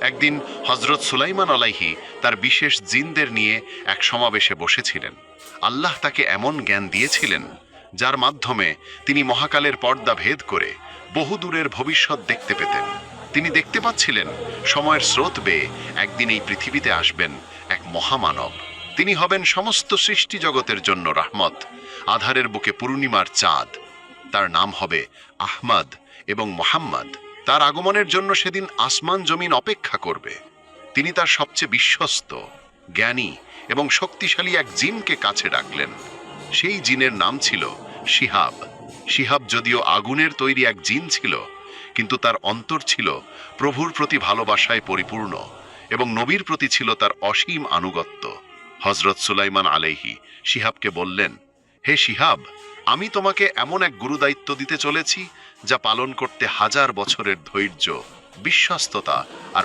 একদিন হজরত সুলাইমান আলাইহি তার বিশেষ জিনদের নিয়ে এক সমাবেশে বসেছিলেন। আল্লাহ তাকে এমন জ্ঞান দিয়েছিলেন, যার মাধ্যমে তিনি মহাকালের পর্দা ভেদ করে বহুদূরের ভবিষ্যৎ দেখতে পেতেন। তিনি দেখতে পাচ্ছিলেন, সময়ের স্রোত বেয়ে একদিন এই পৃথিবীতে আসবেন এক মহামানব। তিনি হবেন সমস্ত সৃষ্টি জগতের জন্য রাহমত, আধারের বুকে পূর্ণিমার চাঁদ। তার নাম হবে আহমদ এবং মোহাম্মদ। তার আগমনের জন্য সেদিন আসমান জমিন অপেক্ষা করবে। তিনি তার সবচেয়ে বিশ্বস্ত, জ্ঞানী এবং শক্তিশালী এক জিনকে কাছে ডাকলেন। সেই জিনের নাম ছিল শিহাব। শিহাব যদিও আগুনের তৈরি এক জিন ছিল, কিন্তু তার অন্তর ছিল প্রভুর প্রতি ভালোবাসায় পরিপূর্ণ এবং নবীর প্রতি ছিল তার অসীম আনুগত্য। হজরত সুলাইমান আলাইহি শিহাবকে বললেন হে শিহাব, আমি তোমাকে এমন এক গুরুদায়িত্ব দিতে চলেছি, যা পালন করতে হাজার বছরের ধৈর্য, বিশ্বস্ততা আর